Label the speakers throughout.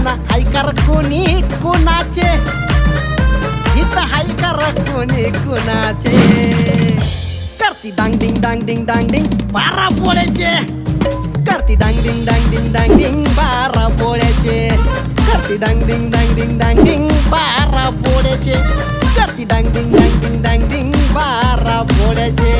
Speaker 1: दाही दिशांना ऐकार कोणी कोणाचे हित हायकार कोणी कोणाचे करती डांग डिंग डांग डिंग डांग डिंग बारा पोळ्याचे करती डांग डिंग डांग डिंग डांग डिंग बारा पोळ्याचे करती डांग डिंग डांग डिंग डांग डिंग बारा पोळ्याचे करती डांग डिंग डांग डिंग डांग डिंग बारा पोळ्याचे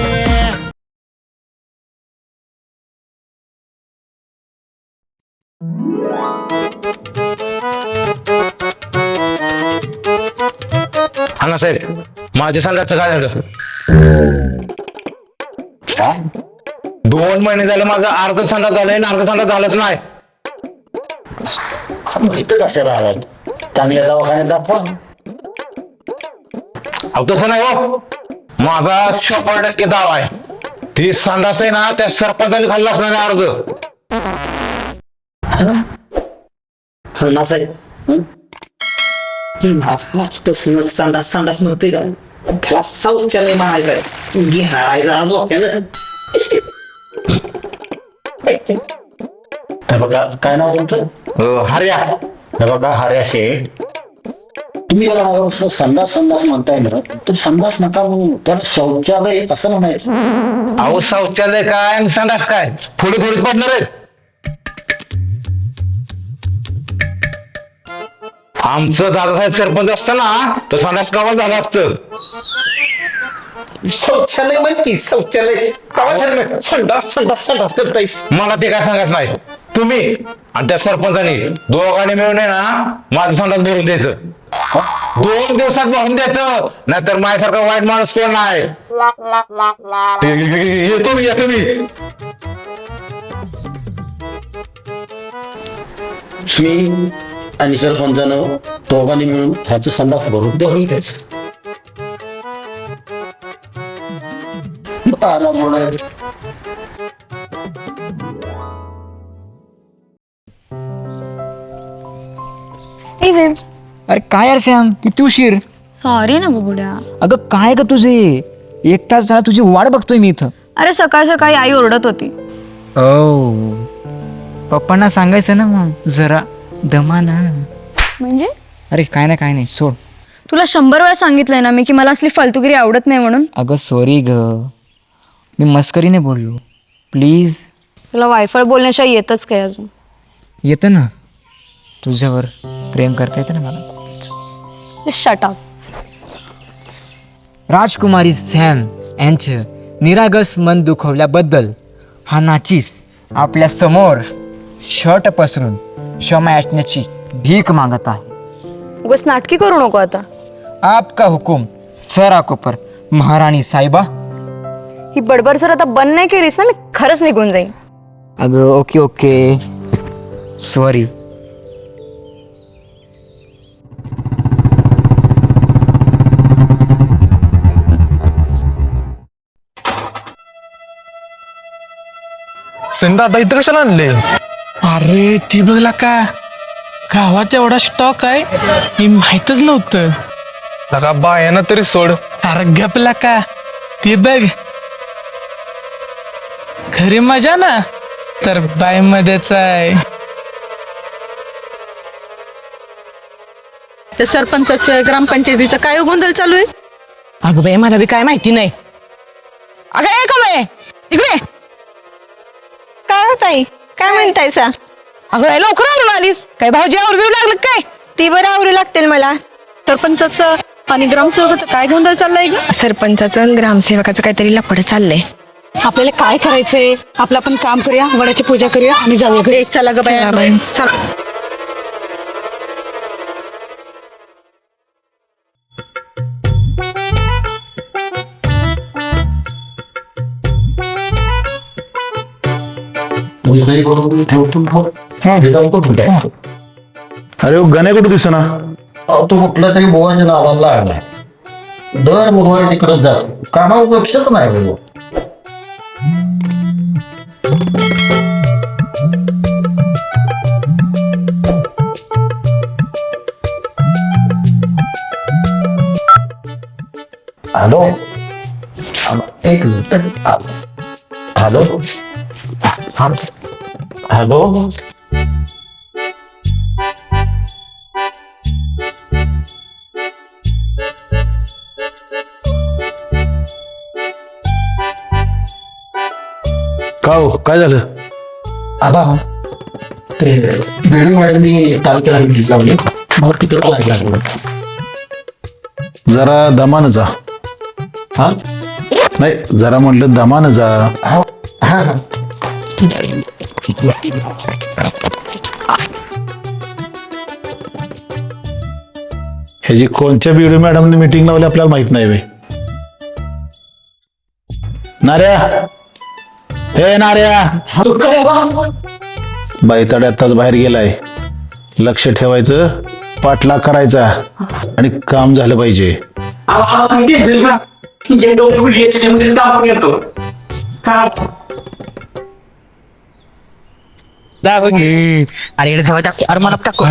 Speaker 2: अण्णा साहेब माझ्या संघाचं काय झालं? दोन महिने झाले माझं अर्ध संडास झालंय आणि अर्ध संडास झालंच नाही.
Speaker 3: इथं आलात चांगल्या दवाखान्यात दाखवा
Speaker 2: अहो तसं नाही हो. माझा शंभर टक्के दाव आहे. ती संडास आहे ना त्या सरपंचाने खाल्ला असणार आहे अर्ध.
Speaker 3: नासाहेब संडास संडास म्हणतोय का त्याला शौचालय म्हणायचंय घ्यायला डोक्यानं हे बघा काय नाव तुमचं
Speaker 2: हर्या
Speaker 3: हे बघा हर्या शेठ तुम्ही याला संडास संडास म्हणताय ना तर संडास नका म्हणू त्याला शौचालय असं म्हणायचं
Speaker 2: अहो शौचालय काय आणि संडास काय थोडी थोडीच पडणार आहे आमचं दादासाहेब सरपंच असतं ना तर संडास गावात झालं असतं.
Speaker 3: शौचालय म्हणती शौचालय. काय ठरलं संडास संडास संडास करतायस.
Speaker 2: मला ते काय सांगत नाही. तुम्ही आणि त्या सरपंचाने दोघांनी मिळून आहे ना माझं संडास भरून द्यायचं. दोन दिवसात भरून द्यायचं. नाहीतर माझ्यासारखा वाईट माणूस कोण नाही येतो मी येतो मी.
Speaker 3: मी आणि सरपंचानं दोघांनी मिळून ह्याचं संडास भरून देऊन द्यायचं बारा बोलायचं
Speaker 4: ए बेब
Speaker 5: अरे काय यार सॅम किती उशीर?
Speaker 4: सॉरी ना बुबुड्या.
Speaker 5: अगं काय ग तुझे? एक तास झाला तुझी वाट बघतोय मी इथं.
Speaker 4: अरे सकाळ सकाळी आई ओरडत होती.
Speaker 5: ओ पप्पांना सांगायचं ना मग जरा. दमा ना
Speaker 4: म्हणजे?
Speaker 5: अरे काय ना काय नाही सोड.
Speaker 4: तुला शंभर वेळा सांगितलंय ना मी की मला असली फालतुगिरी आवडत नाही म्हणून.
Speaker 5: अगं सॉरी ग. मी मस्करीने बोललो. प्लीज
Speaker 4: तुला वायफळ बोलण्याशिवाय येतच काय अजून?
Speaker 5: येतं ना. तुझ्यावर प्रेम करता येतं ना मला.
Speaker 4: शटाप
Speaker 5: राजकुमारी सॅम यांचं निरागस मन दुखवल्याबद्दल हा नाचीस आपल्यासमोर शर्ट पसरून क्षमा याचण्याची भीक मागत आहे.
Speaker 4: उगाच नाटकी करू नको आता.
Speaker 5: आपका हुकुम सर आकोपर महाराणी साहेबा.
Speaker 4: ही बडबड जर आता बंद नाही केलीस ना मी खरंच निघून जाईन.
Speaker 5: अगं ओके ओके. सॉरी
Speaker 6: संदा आता इथं कशाला आणले? अरे ती बघला का? गावात एवढा स्टॉक आहे हे माहितच नव्हतं. लगा बायाना तरी सोड. अरे गपला का? ती बघ. घरी मजा ना? तर बाय मध्येच आहे.
Speaker 7: त्या सरपंचाचं ग्रामपंचायतीचं काय गोंधळ चालू आहे? अगं बाई मला बी काय माहिती नाही. अगं ए का बाई इकडे. काय होत आई काय म्हणताय सा अगं बाई, लवकर आवरून आलीस. काय भाऊजी आवर बिव लागलं काय? ती बरं आवरू लागतील मला. सरपंचाचं आणि ग्रामसेवकाचं काय गोंधळ चाललंय ग? सरपंचाचं आणि ग्रामसेवकाचं काहीतरी लपड चाललंय. आपल्याला काय करायचंय? आपलं आपण काम करूया वडाची पूजा करूया आणि जाऊया घरी. चला ग बाई. चला.
Speaker 3: मुलगी करून ठेवतो फोन हे जाऊन कुठून
Speaker 8: अरे हो, वो गणे कुठं दिसना?
Speaker 3: अहो, तो कुठला तरी बोवाच्या नावाला लागलाय दर बुधवारी तिकडे जातो. कामा लक्षच नाही हो. हॅलो? एक मिनिट. हॅलो?
Speaker 9: हॅलो?
Speaker 10: का हो काय झालं
Speaker 9: आबा ते वेळी मॅडमनी तालुक्याला विजिट लावली मग तिकडं लाग लागलं
Speaker 10: जरा दमानं जा.
Speaker 9: हा?
Speaker 10: नाही जरा म्हटलं दमानं जा.
Speaker 9: हा हा.
Speaker 10: ह्याची कोणत्या बीडी मॅडमने मीटिंग लावली आपल्याला माहीत नाही वे नार्या! हे नार्या! बाईताड आताच बाहेर गेलाय. लक्ष ठेवायचं पाठलाग करायचा आणि काम झालं पाहिजे.
Speaker 11: येतो. हे हा
Speaker 12: अरे इकडे सवय टाक अरे मला टाकू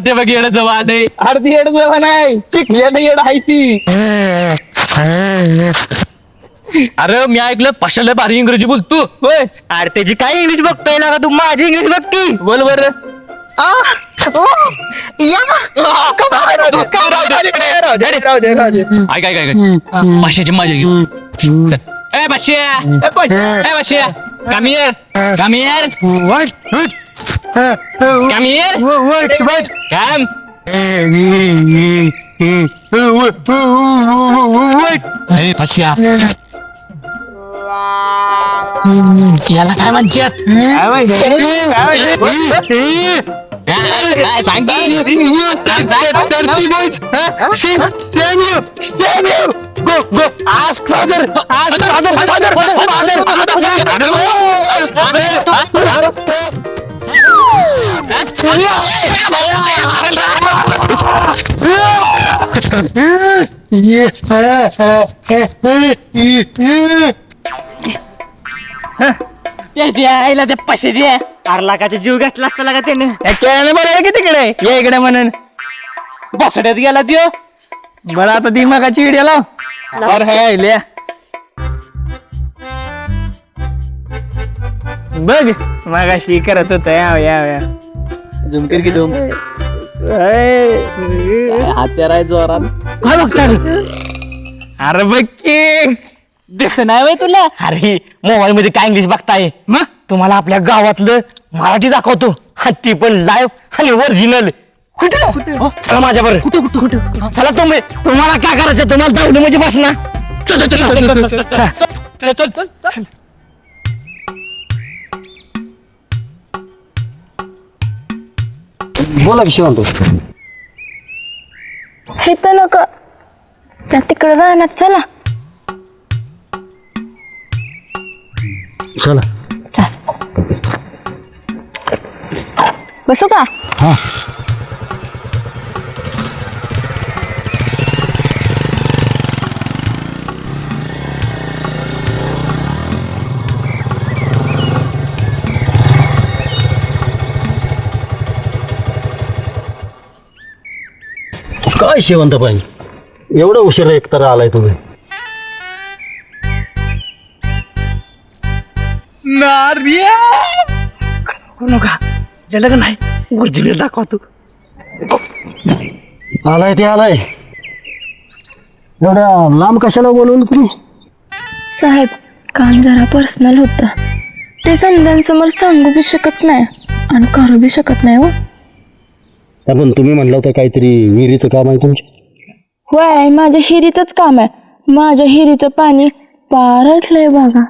Speaker 13: ते बघ येडं जवळ आलंय अर्धी येड जवळ नाही चिकल्यानं येड आहे ती अरे मी ऐकलं पशाला भारी इंग्रजी बोलतो होय
Speaker 12: अरे त्याची काय इंग्लिश बघतोय ना तू माझी इंग्लिश बघ की
Speaker 13: बोल बर ऐक ऐक ऐक पाचशेची मजा घेऊ ए पाचशे ए पाचशे come here come here come here come ए पाचशे याला काय म्हणतात काय माहिती? काय सांग
Speaker 12: त्याच्या आईला त्या पशाची अरे लागाचा जीव घातला असता लागा त्याने त्याने बरं की तिकडे ये इकडे म्हणून बसड्यात गेला त्यो बरं आता ती मगाची व्हिडिओ लाव अरे हाय लिया बघ मगाशी करत होत याव याव या झुम कर की झुम हात्याराय जोरात काय बघता अरे बघ की दिस नाही वय तुला अरे मोबाईल मध्ये काय इंग्लिश बघताय मग तुम्हाला आपल्या गावातलं मराठी दाखवतो हा ती पण लाईव्ह आणि ओरिजिनल कुठं? कुठं? चला माझ्या बरं कुठं कुठं कुठं? चला तुम्ही. तुम्हाला काय करायचं? तुम्हाला दावलं म्हणजे बस ना. चल चल चल चल
Speaker 13: चल चल. चल
Speaker 9: बोला विषय म्हणतो
Speaker 14: हे तर नको त्या तिकडे राहणार. चला.
Speaker 9: चला.
Speaker 14: बसू का?
Speaker 9: काय शेवंत पाहिजे एवढं उशिरा एकतर आलाय तुम्ही.
Speaker 12: नका. जलग नाही ओरिजिनल दाखवतो.
Speaker 9: आलाय ते आलाय. एवढ्या लांब कशाला बोलवून तुम्ही?
Speaker 14: साहेब काम जरा पर्सनल होतं. ते समजांसमोर सांगू बी शकत नाही. आणि करू बी शकत नाही हो.
Speaker 9: पण तुम्ही म्हणलं होतं काहीतरी विहिरीचं काम आहे तुमच्या
Speaker 14: होय माझ्या हिरीचंच काम आहे. माझ्या हिरीचं पाणी पारटलंय बघा.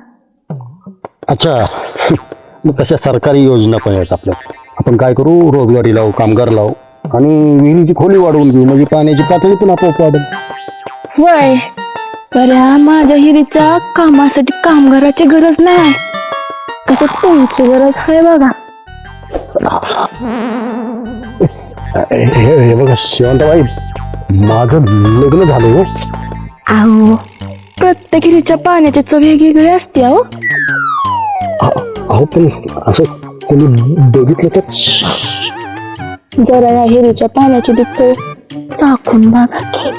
Speaker 9: अच्छा. मग कशा सरकारी योजना पण आहेत आपल्या. आपण काय करू? रोजगारी लावू कामगार लावू. आणि विहिरीची खोली वाढवून घेऊ. म्हणजे पाण्याची पातळी पण आपोआप वाढेल.
Speaker 14: होय. तर या माझ्या हिरीच्या कामासाठी कामगाराची गरज नाही. कसं तुमची गरज आहे बघा.
Speaker 9: हे हे बघा शेवंतबाई माझं लग्न झालंय हो.
Speaker 14: अहो प्रत्येक हिरीच्या पाण्याची चव वेगवेगळी असते अहो
Speaker 9: अ- अहो पण असं कोणी बघितलं तर
Speaker 14: जरा या हिरीच्या पाण्याची ती चव चाखून बघा की.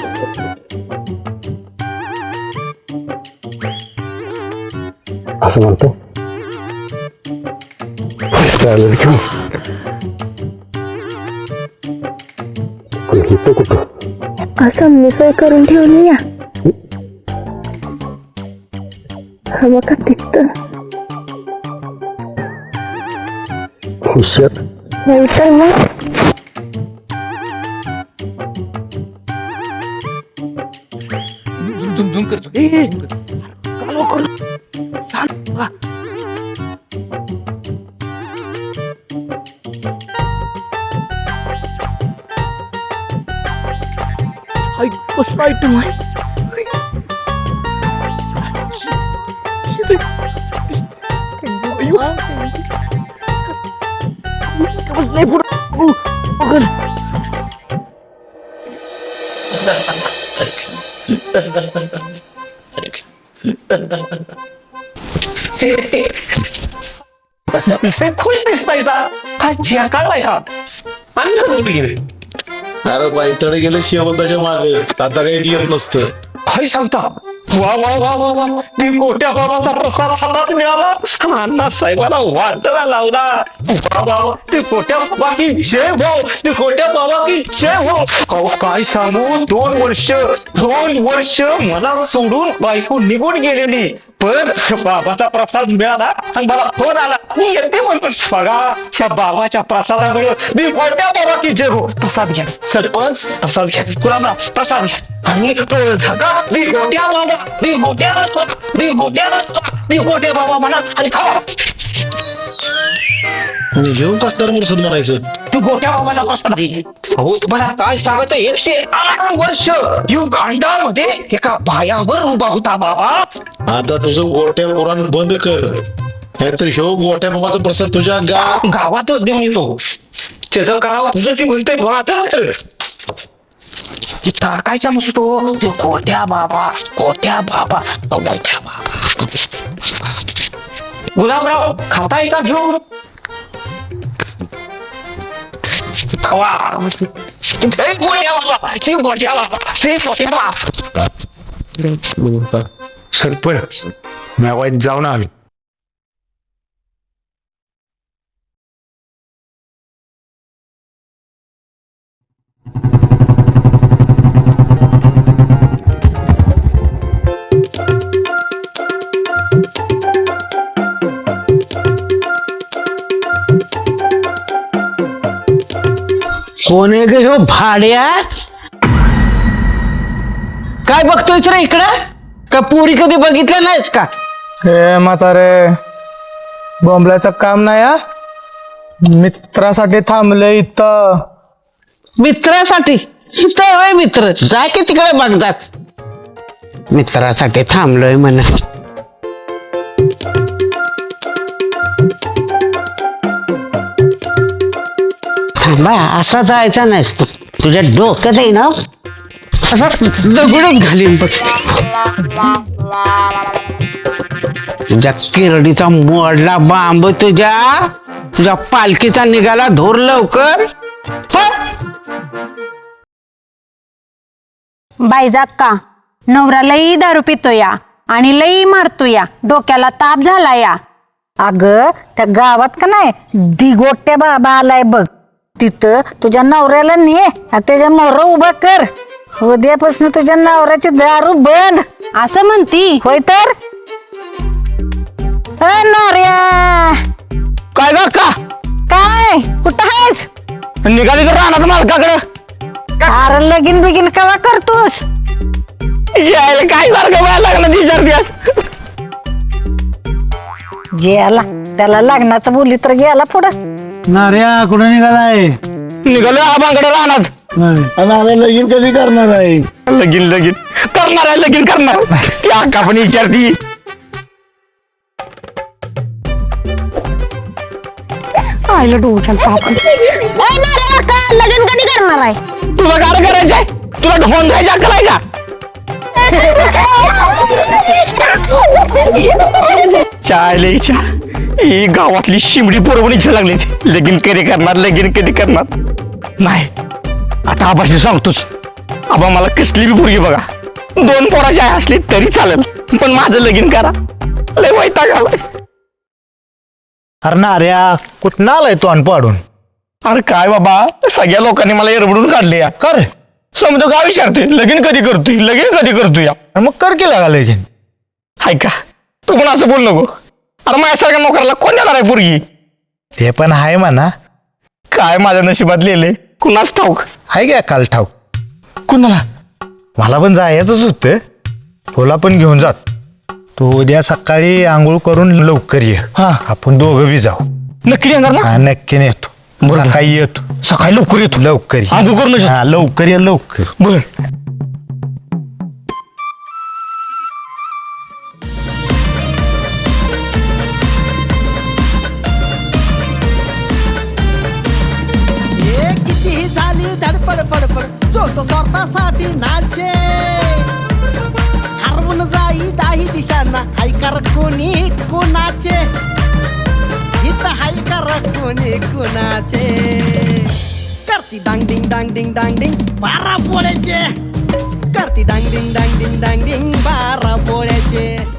Speaker 9: असं म्हणतो. की इथं कुठं?
Speaker 14: असं मी सोय करून ठेवली या. हा बघा तिथं.
Speaker 9: हुशार.
Speaker 14: होय तर मग?
Speaker 15: झुम झुम कर ए, ए, का लवकर? शांत व्हा. हाय, कसला आयटम आहे अय्यो. बसलंय पुढं. उ, बघल.
Speaker 11: खुश दिसतायचा हा जिया
Speaker 16: अरे बाईतडे गेले शेवंताच्या मागे. आता काही येत नसतं.
Speaker 11: काय सांगता. वा वा वा वा वा. ती मोठ्या बाबाचा प्रसाद हातात मिळाला. अण्णा साहेबाला वाटला लावला. वा वा वा. ते कोट्या बाबा की जय हो. भाऊ ते कोट्या बाबा की जय भाऊ अहो काय सांगू? दोन वर्ष दोन वर्ष मला सोडून बायको निघून गेलेली. पण बाबाचा प्रसाद मिळाला आणि मला फोन आला. मी येते म्हणतो बघा त्या बाबाच्या प्रसादामुळे मी मोठ्या बाबा की जे हो प्रसाद घ्या. सरपंच प्रसाद घ्या. गुलाबराव प्रसाद घ्या. आणि तो झका. दी गोट्या बाबा दी गोट्या दी गोट्या दी मोठ्या बाबा म्हणा आणि खावा.
Speaker 16: आणि घेऊन कसं प्रसाद म्हणायचं?
Speaker 11: तू गोट्या बाबाचा प्रसाद आहे हो तुम्हाला काय सांगतो एकशे आठ वर्ष गांडामध्ये एका पायावर उभा होता बाबा.
Speaker 16: आता तुझं गोट्या पुराण बंद कर. नाहीतर ह्यो गोट्या बाबाचा प्रसाद तुझ्या गा
Speaker 11: गावातच घेऊन येतो. त्याचं करावं तुझं ती म्हणते गावातच कर ती टाकायचा नसतो. तो कोट्या बाबा कोट्या बाबा मोठ्या बाबा. गुलाबराव खाता का घेऊन. खावा. हे गोट्या बाबा हे गोट्या बाबा हे गोट्या बाबा.
Speaker 17: सरपंच मी जाऊन आलो.
Speaker 15: कोण आहे ग ह्यो भाड्या? काय बघतोयस रे इकडं? का पोरी कधी बघितलं नाहीस का?
Speaker 1: हे म्हातारे बोंबल्याचं काम नाही हा? मित्रासाठी थांबले इथं.
Speaker 15: मित्रासाठी? इथं होय मित्र. जा की तिकडे बघतात मित्रासाठी थांबलोय म्हणा. थांबा असा जायचा नाहीस तू. तुझ्या डोक्यात आहे ना असा दगडच घालीन बघ. तुझ्या किरडीचा मोडला बांब तुझ्या तुझ्या पालखीचा निघाला धोर लवकर. पळ.
Speaker 18: बाईजाक्का नवरा लई दारू पितो या आणि लई मारतो या. डोक्याला ताप झाला या. अग त्या गावात का नाही दिगोट्या बाबा आलाय बघ. तिथं तुझ्या नवऱ्याला ने त्याच्या मोर उभा कर. उद्यापासून तुझ्या नवऱ्याची दारू बंद. असं म्हणती? होय तर? अ, नवऱ्या!
Speaker 15: काय बघ का?
Speaker 18: काय? कुठं आहेस?
Speaker 15: निघाली तर राहणार मालकाकडे.
Speaker 18: अरे लगीन बिगीन कवा करतोस?
Speaker 15: यायला काय सारखं व्हायला लागलं विचारतेस
Speaker 18: गेला. त्याला लग्नाचं बोली तर गेला पुढं.
Speaker 9: नार्या कुठं निघालाय?
Speaker 15: निघालो आबांकडे राहणार
Speaker 9: नार्या लगीन कधी करणार आहे?
Speaker 15: लगीन लगीन. करणार आहे लगीन करणार. ती अक्का पण विचारती.
Speaker 14: आईला डोक्याला ताप आला.
Speaker 18: लग्न कधी करणार आहे?
Speaker 15: तुला काय करायचंय? तुला ढोन जायची अक्कल आहे का? चालेच्या ही गावातली शिमडी पोरवणी इच्छा लागली लगीन कधी करणार लगीन कधी करणार? नाही. आता आबाशी सांगतोच. आबा मला कसली बी पोरगी बघा. दोन पोराची आई असली तरी चालेल पण माझं लगीन करा. लय
Speaker 11: वैताग आलाय.
Speaker 17: अरे ना अरे कुठं आलाय तो अनपाडून
Speaker 11: अरे काय बाबा सगळ्या लोकांनी मला एरबडून काढले या.
Speaker 17: कर
Speaker 11: समजा गाव विचारते लगीन कधी करतोय? लगीन कधी करतोय या?
Speaker 17: मग कर की लागा लगीन.
Speaker 11: हाय का? तू पण असं बोल नको. अरे माझ्यासारख्या नोकराला कोण देणार आहे पोरगी?
Speaker 17: ते पण आहे म्हणा.
Speaker 11: काय माझ्या नशिबात लिहिले? कुणाच ठाऊक?
Speaker 17: आहे का काल ठाऊ
Speaker 11: कुणाला?
Speaker 17: मला पण जायचंच होतं. तुला पण घेऊन जात. तू उद्या सकाळी आंघोळ करून लवकर ये.
Speaker 11: हा.
Speaker 17: आपण दोघं बी जाऊ.
Speaker 11: नक्की येणार ना?
Speaker 17: हा नक्की नेतो
Speaker 11: बरं.
Speaker 17: सकाळी येतो.
Speaker 11: सकाळी लवकर येतो.
Speaker 17: लवकर ये.
Speaker 11: आंघोळ करूनच येतो.
Speaker 17: हा लवकर ये लवकर.
Speaker 11: बर.
Speaker 1: नाचे हरवून जाई दाही दिशांना ऐकार कोणी कोणाचे? हित ऐकार कोणी कोणाचे? करती डांग डिंग डांग डिंग डांग डिंग बारा पोळ्याचे. करती डांग डिंग डांग डिंग डांग डिंग बारा पोळ्याचे.